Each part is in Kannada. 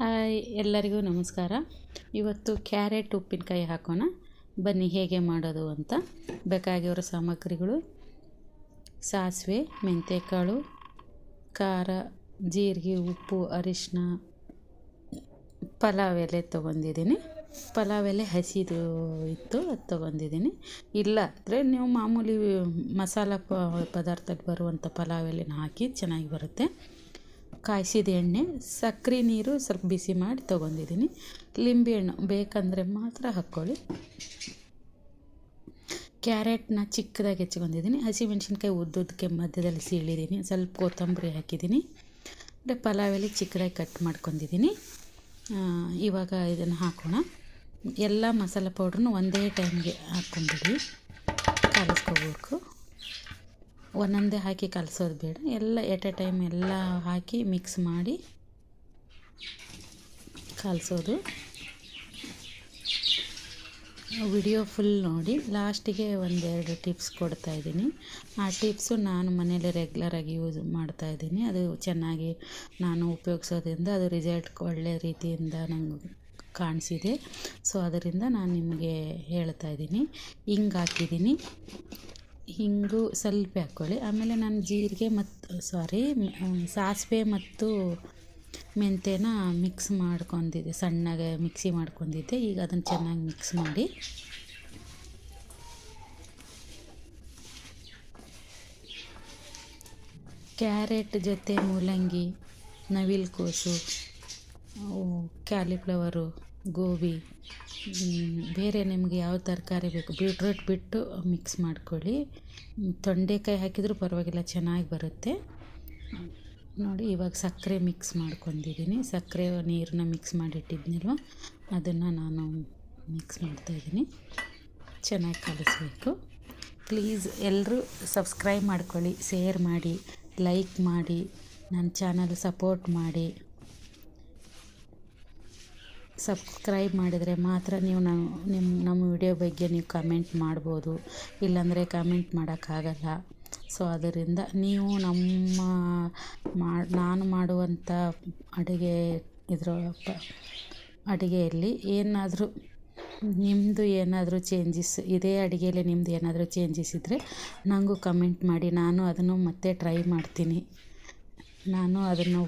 ಹಾಯ್, ಎಲ್ಲರಿಗೂ ನಮಸ್ಕಾರ. ಇವತ್ತು ಕ್ಯಾರೆಟ್ ಉಪ್ಪಿನಕಾಯಿ ಹಾಕೋಣ. ಬನ್ನಿ, ಹೇಗೆ ಮಾಡೋದು ಅಂತ. ಬೇಕಾಗಿರೋ ಸಾಮಗ್ರಿಗಳು. ಸಾಸಿವೆ ಮೆಂತ್ಯಕಾಳು ಖಾರ, ಜೀರಿಗೆ, ಉಪ್ಪು ಅರಿಶಿನ ಪಲಾವ್ ಎಲೆ ತೊಗೊಂಡಿದ್ದೀನಿ. ಪಲಾವ್ ಎಲೆ ಹಸಿದು ಇತ್ತು, ಅದು ತೊಗೊಂಡಿದ್ದೀನಿ. ಇಲ್ಲ ಅಂದರೆ ನೀವು ಮಾಮೂಲಿ ಮಸಾಲ ಪದಾರ್ಥಕ್ಕೆ ಬರುವಂಥ ಪಲಾವ್ ಎಲೆನ ಹಾಕಿ ಚೆನ್ನಾಗಿ ಬರುತ್ತೆ. ಕಾಯಿಸಿದ ಎಣ್ಣೆ ಸಕ್ಕರೆ ನೀರು ಸ್ವಲ್ಪ ಬಿಸಿ ಮಾಡಿ ತೊಗೊಂಡಿದ್ದೀನಿ. ಲಿಂಬೆಹಣ್ಣು ಬೇಕಂದರೆ ಮಾತ್ರ ಹಾಕ್ಕೊಳ್ಳಿ. ಕ್ಯಾರೆಟ್ನ ಚಿಕ್ಕದಾಗಿ ಹೆಚ್ಕೊಂಡಿದ್ದೀನಿ ಹಸಿಮೆಣ್ಸಿನ್ಕಾಯಿ ಉದ್ದುದಕ್ಕೆ ಮಧ್ಯದಲ್ಲಿ ಸೀಳಿದ್ದೀನಿ. ಸ್ವಲ್ಪ ಕೊತ್ತಂಬರಿ ಹಾಕಿದ್ದೀನಿ. ಅಂದರೆ ಪಲಾವ್ ಎಲೆ ಚಿಕ್ಕದಾಗಿ ಕಟ್ ಮಾಡ್ಕೊಂಡಿದ್ದೀನಿ. ಇವಾಗ ಇದನ್ನು ಹಾಕೋಣ. ಎಲ್ಲ ಮಸಾಲೆ ಪೌಡ್ರನ್ನು ಒಂದೇ ಟೈಮ್ಗೆ ಹಾಕ್ಕೊಂಡ್ಬಿಡಿ. ಕಾಲಿಸ್ಕೋಬೇಕು. ಒಂದೊಂದೇ ಹಾಕಿ ಕಲಸೋದು ಬೇಡ. ಎಲ್ಲ ಎಟ್ ಎ ಟೈಮ್ ಎಲ್ಲ ಹಾಕಿ ಮಿಕ್ಸ್ ಮಾಡಿ ಕಲಸೋದು. ವಿಡಿಯೋ ಫುಲ್ ನೋಡಿ. ಲಾಸ್ಟಿಗೆ ಒಂದೆರಡು ಟಿಪ್ಸ್ ಕೊಡ್ತಾಯಿದ್ದೀನಿ ಆ ಟಿಪ್ಸು ನಾನು ಮನೇಲಿ ರೆಗ್ಯುಲರಾಗಿ ಯೂಸ್ ಮಾಡ್ತಾಯಿದ್ದೀನಿ ಅದು ಚೆನ್ನಾಗಿ ನಾನು ಉಪಯೋಗಿಸೋದ್ರಿಂದ ಅದು ರಿಸಲ್ಟ್ ಒಳ್ಳೆ ರೀತಿಯಿಂದ ನಂಗೆ ಕಾಣಿಸಿದೆ. ಸೊ ಅದರಿಂದ ನಾನು ನಿಮಗೆ ಹೇಳ್ತಾ ಇದ್ದೀನಿ. ಹಿಂಗೆ ಹಾಕಿದ್ದೀನಿ. ಹಿಂಗು ಸ್ವಲ್ಪ ಹಾಕ್ಕೊಳ್ಳಿ ಆಮೇಲೆ ನಾನು ಜೀರಿಗೆ ಮತ್ತು ಸಾರಿ ಸಾಸಿವೆ ಮತ್ತು ಮೆಂತ್ಯನ ಮಿಕ್ಸ್ ಮಾಡ್ಕೊಂಡಿದ್ದೆ. ಸಣ್ಣಗೆ ಮಿಕ್ಸಿ ಮಾಡ್ಕೊಂಡಿದ್ದೆ. ಈಗ ಅದನ್ನು ಚೆನ್ನಾಗಿ ಮಿಕ್ಸ್ ಮಾಡಿ. ಕ್ಯಾರೆಟ್ ಜೊತೆ ಮೂಲಂಗಿ, ನವಿಲುಕೋಸು ಕ್ಯಾಲಿಫ್ಲವರು ಗೋಬಿ ಬೇರೆ ನಿಮಗೆ ಯಾವ ತರಕಾರಿ ಬೇಕು? ಬೀಟ್ರೂಟ್ ಬಿಟ್ಟು ಮಿಕ್ಸ್ ಮಾಡ್ಕೊಳ್ಳಿ. ತೊಂಡೆಕಾಯಿ ಹಾಕಿದರೂ ಪರವಾಗಿಲ್ಲ, ಚೆನ್ನಾಗಿ ಬರುತ್ತೆ. ನೋಡಿ, ಇವಾಗ ಸಕ್ಕರೆ ಮಿಕ್ಸ್ ಮಾಡ್ಕೊಂಡಿದ್ದೀನಿ. ಸಕ್ಕರೆ ನೀರನ್ನ ಮಿಕ್ಸ್ ಮಾಡಿಟ್ಟಿದ್ನಲ್ವ? ಅದನ್ನು ನಾನು ಮಿಕ್ಸ್ ಮಾಡ್ತಾಯಿದ್ದೀನಿ. ಚೆನ್ನಾಗಿ ಕಲಿಸ್ಬೇಕು. ಪ್ಲೀಸ್ ಎಲ್ಲರೂ ಸಬ್ಸ್ಕ್ರೈಬ್ ಮಾಡ್ಕೊಳ್ಳಿ ಶೇರ್ ಮಾಡಿ ಲೈಕ್ ಮಾಡಿ ನನ್ನ ಚಾನಲ್ ಸಪೋರ್ಟ್ ಮಾಡಿ. ಸಬ್ಸ್ಕ್ರೈಬ್ ಮಾಡಿದರೆ ಮಾತ್ರ ನೀವು ನಾವು ನಿಮ್ಮ ನಮ್ಮ ವಿಡಿಯೋ ಬಗ್ಗೆ ನೀವು ಕಮೆಂಟ್ ಮಾಡ್ಬೋದು. ಇಲ್ಲಾಂದರೆ ಕಮೆಂಟ್ ಮಾಡೋಕ್ಕಾಗಲ್ಲ. ಸೊ, ಅದರಿಂದ ನೀವು ನಮ್ಮ ಮಾಡಿ ನಾನು ಮಾಡುವಂಥ ಅಡುಗೆ ಇದ್ರ, ಅಡುಗೆಯಲ್ಲಿ ಏನಾದರೂ ನಿಮ್ಮದು ಏನಾದರೂ ಚೇಂಜಸ್ ಇದೇ ಅಡುಗೆಯಲ್ಲಿ ನಿಮ್ಮದು ಏನಾದರೂ ಚೇಂಜಸ್ ಇದ್ದರೆ ನನಗೂ ಕಮೆಂಟ್ ಮಾಡಿ. ನಾನು ಅದನ್ನು ಮತ್ತೆ ಟ್ರೈ ಮಾಡ್ತೀನಿ. ನಾನು ಅದನ್ನು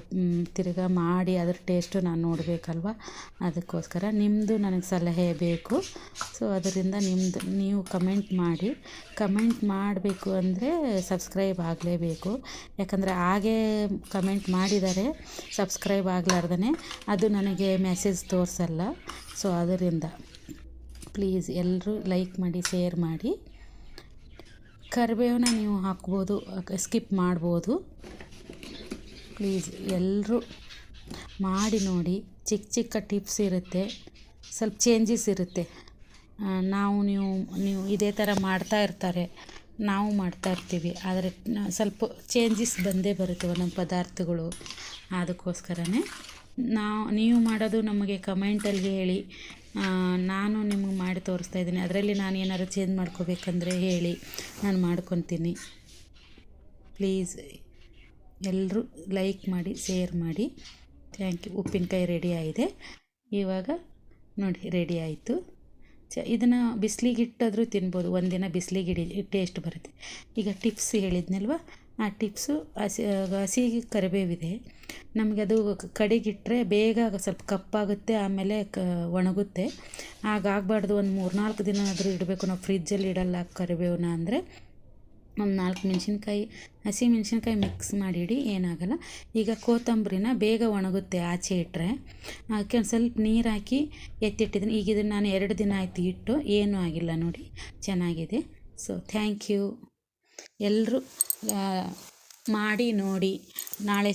ತಿರ್ಗಿ ಮಾಡಿ ಅದ್ರ ಟೇಸ್ಟು ನಾನು ನೋಡಬೇಕಲ್ವ? ಅದಕ್ಕೋಸ್ಕರ ನಿಮ್ಮದು ನನಗೆ ಸಲಹೆ ಬೇಕು. ಸೊ ಅದರಿಂದ ನಿಮ್ಮದು ನೀವು ಕಮೆಂಟ್ ಮಾಡಿ. ಕಮೆಂಟ್ ಮಾಡಬೇಕು ಅಂದರೆ ಸಬ್ಸ್ಕ್ರೈಬ್ ಆಗಲೇಬೇಕು. ಯಾಕಂದರೆ ಹಾಗೇ ಕಮೆಂಟ್ ಮಾಡಿದರೆ ಸಬ್ಸ್ಕ್ರೈಬ್ ಆಗಲಾರ್ದೇ ಅದು ನನಗೆ ಮೆಸೇಜ್ ತೋರಿಸಲ್ಲ. ಸೊ ಅದರಿಂದ ಪ್ಲೀಸ್ ಎಲ್ಲರೂ ಲೈಕ್ ಮಾಡಿ ಶೇರ್ ಮಾಡಿ. ಕರಿಬೇವನ್ನ ನೀವು ಹಾಕ್ಬೋದು, ಸ್ಕಿಪ್ ಮಾಡ್ಬೋದು. ಪ್ಲೀಸ್ ಎಲ್ಲರೂ ಮಾಡಿ ನೋಡಿ. ಚಿಕ್ಕ ಚಿಕ್ಕ ಟಿಪ್ಸ್ ಇರುತ್ತೆ. ಸ್ವಲ್ಪ ಚೇಂಜಸ್ ಇರುತ್ತೆ. ನಾವು ನೀವು ನೀವು ಇದೇ ಥರ ಮಾಡ್ತಾ ಇರ್ತಾರೆ. ನಾವು ಮಾಡ್ತಾ ಇರ್ತೀವಿ. ಆದರೆ ಸ್ವಲ್ಪ ಚೇಂಜಸ್ ಬಂದೇ ಬರುತ್ತೆ ಒಂದೊಂದು ಪದಾರ್ಥಗಳು. ಅದಕ್ಕೋಸ್ಕರನೇ ನಾವು ನೀವು ಮಾಡೋದು ನಮಗೆ ಕಮೆಂಟಲ್ಲಿ ಹೇಳಿ. ನಾನು ನಿಮಗೆ ಮಾಡಿ ತೋರಿಸ್ತಾ ಇದ್ದೀನಿ. ಅದರಲ್ಲಿ ನಾನು ಏನಾದ್ರು ಚೇಂಜ್ ಮಾಡ್ಕೋಬೇಕಂದ್ರೆ ಹೇಳಿ. ನಾನು ಮಾಡ್ಕೊತೀನಿ. ಪ್ಲೀಸ್ ಎಲ್ಲರೂ ಲೈಕ್ ಮಾಡಿ, ಶೇರ್ ಮಾಡಿ. Thank you. ಉಪ್ಪಿನಕಾಯಿ ರೆಡಿ ಆಗಿದೆ. ಇವಾಗ ನೋಡಿ ರೆಡಿ ಆಯಿತು. ಚ, ಇದನ್ನು ಬಿಸಿಲಿಗೆ ಇಟ್ಟಾದರೂ ತಿನ್ಬೋದು. ಒಂದಿನ ಬಿಸಿಲಿಗೆ ಇಡಿ ಟೇಸ್ಟ್ ಬರುತ್ತೆ. ಈಗ ಟಿಪ್ಸ್ ಹೇಳಿದ್ನಲ್ವ? ಆ ಟಿಪ್ಸು ಹಸಿ ಹಸಿ ಕರಿಬೇವಿದೆ. ನಮಗೆ ಅದು ಕಡೆಗಿಟ್ಟರೆ ಬೇಗ ಸ್ವಲ್ಪ ಕಪ್ಪಾಗುತ್ತೆ, ಆಮೇಲೆ ಕ, ಒಣಗುತ್ತೆ. ಹಾಗಾಗಬಾರ್ದು ಒಂದು ಮೂರು ನಾಲ್ಕು ದಿನ ಆದರೂ ಇಡಬೇಕು. ನಾವು ಫ್ರಿಜ್ಜಲ್ಲಿ ಇಡಲ್ಲ ಕರಿಬೇವನ್ನ ಅಂದರೆ. ಒಂದು ನಾಲ್ಕು ಮೆಣಸಿನ್ಕಾಯಿ, ಹಸಿ ಮೆಣಸಿನ್ಕಾಯಿ ಮಿಕ್ಸ್ ಮಾಡಿಡಿ, ಏನಾಗಲ್ಲ. ಈಗ ಕೊತ್ತಂಬ್ರಿನ ಬೇಗ ಒಣಗುತ್ತೆ ಆಚೆ ಇಟ್ಟರೆ ಅದಕ್ಕೆ ಒಂದು ಸ್ವಲ್ಪ ನೀರು ಹಾಕಿ ಎತ್ತಿಟ್ಟಿದ್ದೀನಿ. ಈಗ ಇದನ್ನು ನಾನು ಎರಡು ದಿನ ಆಯಿತು ಇಟ್ಟು, ಏನೂ ಆಗಿಲ್ಲ ನೋಡಿ. ಚೆನ್ನಾಗಿದೆ. ಸೊ ಥ್ಯಾಂಕ್ ಯು ಎಲ್ಲರೂ ಮಾಡಿ ನೋಡಿ. ನಾಳೆ